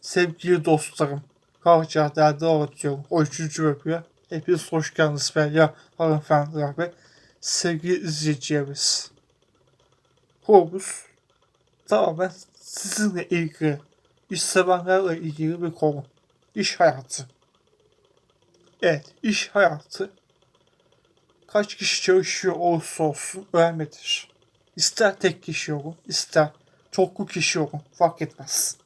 Sevgili dostlarım, Karaca derdi anlatıyorum. O üçüncü bölümü. Hepiniz hoş geldiniz Ferya hanımefendiler ve sevgili izleyicilerimiz. Konumuz tamamen sizinle ilgili, iş sevenlerle ilgili bir konu. İş hayatı. Evet, iş hayatı kaç kişi çalışıyor olursa olsun önemlidir. İster tek kişi olun, ister çoklu kişi olun fark etmez.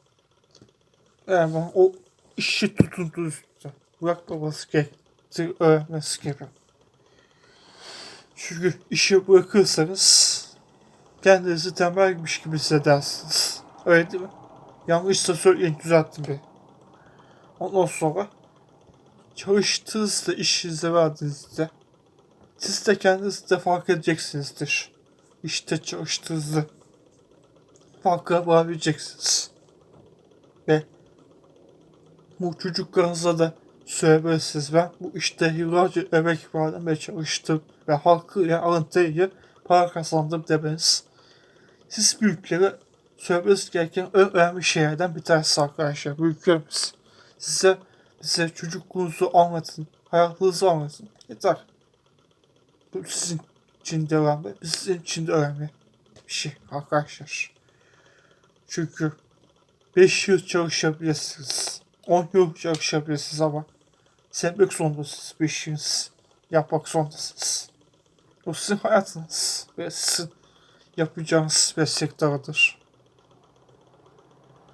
Yani o işi tutunduğu üstüne bırakmaması gerektiği öğrenmesi gerekiyor. Çünkü işi bırakırsanız kendinizi tembelmiş gibi hissedersiniz. Öyle değil mi? Yanlışsa söyleyin düzelttim beni. Ondan sonra çalıştığınızda işinize verdiğinizde siz de kendiniz de fark edeceksinizdir. İşte çalıştığınızı farkına varabileceksiniz. Bu çocuklarınıza da söylemelisiniz. Ben bu işte yıllarca emek verdim ve çalıştım ve hakkıyla alıntıyla para kazandım demeniz. Siz büyüklere söylemeniz gereken en önemli şeylerden bir tanesi arkadaşlar. Büyüklerimiz. Size size çocukluğunuzu anlatın. Hayatınızı anlatın. Yeter. Bu sizin için de önemli. Sizin için de önemli bir şey arkadaşlar. Çünkü 5 yıl çalışabilirsiniz. 10 yıl çalışabilirsiniz ama sevmek zorundasınız. 5 yıl yapmak zorundasınız. Bu sizin hayatınız ve sizin yapacağınız meslek dalıdır.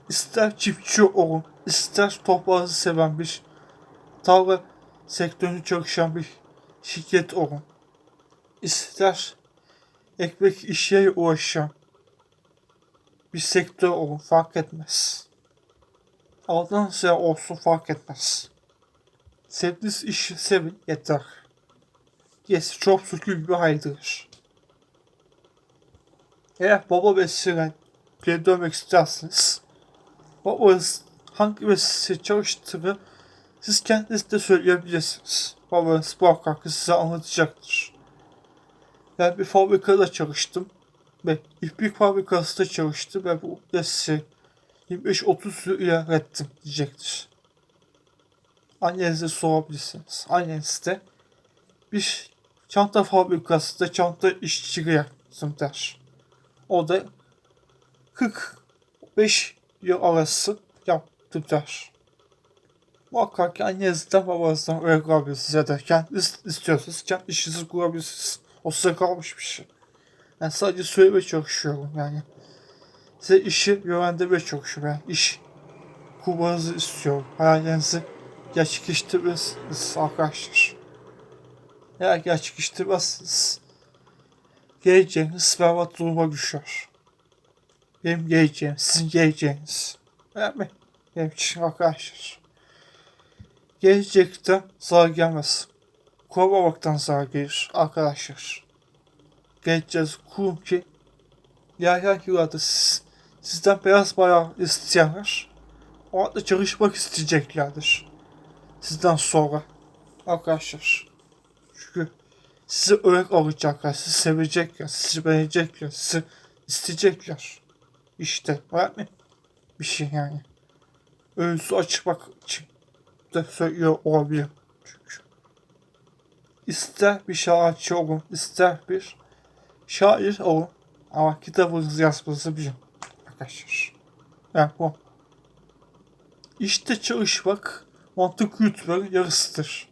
İster çiftçi olun, ister toprağınızı seven bir tarla sektöründe çalışan bir şirket olun. İster ekmek işe uğraşan bir sektör olun fark etmez. Aldığınız şey olsun fark etmez. Sevdiğiniz işi sevin yeter. Yes, çok şükür bir hayırdır. Eğer baba mesleğine geri dönmek isterseniz babanız hangi mesleği çalıştığını siz kendiniz de söyleyebilirsiniz. Babanız muhakkak size anlatacaktır. Ben bir fabrikada çalıştım ve iplik fabrikasında çalıştım ve bu mesleği 25-30 yıl ilerlettim diyecektir. Annenize sorabilirsiniz. Anneniz de bir çanta fabrikasında çanta işçiliği yaptım der. O da 45 yıl arası yaptım der. Muhakkak ki annenizden babanızdan öyle kalabilirsiniz ya da kendiniz istiyorsanız kendi işinizi kurabilirsiniz. O size kalmış bir şey. Ben sadece söylemeye çalışıyorum yani. Size işi yönlendirmeye çalışıyorum yani. İş kurmanızı istiyorum. Hayallerinizi gerçekleştirmezsiniz arkadaşlar. Eğer gerçekleştirmezsiniz geleceğiniz berbat duruma düşer. Benim geleceğim, sizin geleceğiniz. Önemli. Benim için arkadaşlar. Gelecekte zarar gelmez. Kuramamaktan zarar gelir arkadaşlar. Geleceğiz kurum ki ilerleyen yıllarda siz, sizden beyaz bayağı isteyenler o anda çalışmak isteyeceklerdir. Sizden sonra arkadaşlar. Çünkü sizi örnek alacaklar, sizi sevecekler, sizi beğenecekler, sizi isteyecekler. İşte var mı? Bir şey yani. Önünüzü açmak için de söylüyor olabilir. Çünkü ister bir şarkıcı olun, ister bir şair olun. Ama kitabınızı yazmanızı bilin. Arkadaşlar. Yani bu. İşte çalışmak mantık yürütmek yarısıdır.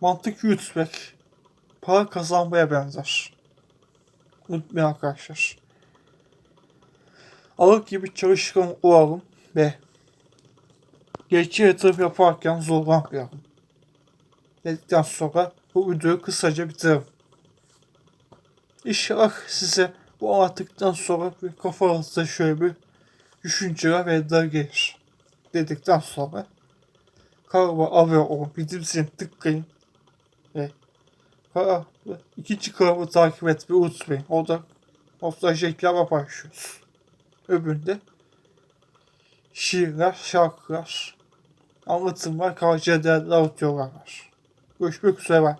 Mantık yürütmek para kazanmaya benzer. Unutmayın arkadaşlar. Alır gibi çalışkan olalım ve geçici yatırım yaparken zorlanmayalım. Dedikten sonra bu videoyu kısaca bitirelim. İnşallah size bu anlattıktan sonra bir kafanızda şöyle bir düşünceler iddia gelir. Dedikten sonra abone olun, bildirim zilini tıklayın ve kanal, ikinci kanalımı takip etmeyi unutmayın. Orada nostalji reklamı paylaşıyoruz. Öbüründe şiirler, şarkılar, anlatımlar, karşıya değerli anlatıyorlar var. Görüşmek üzere.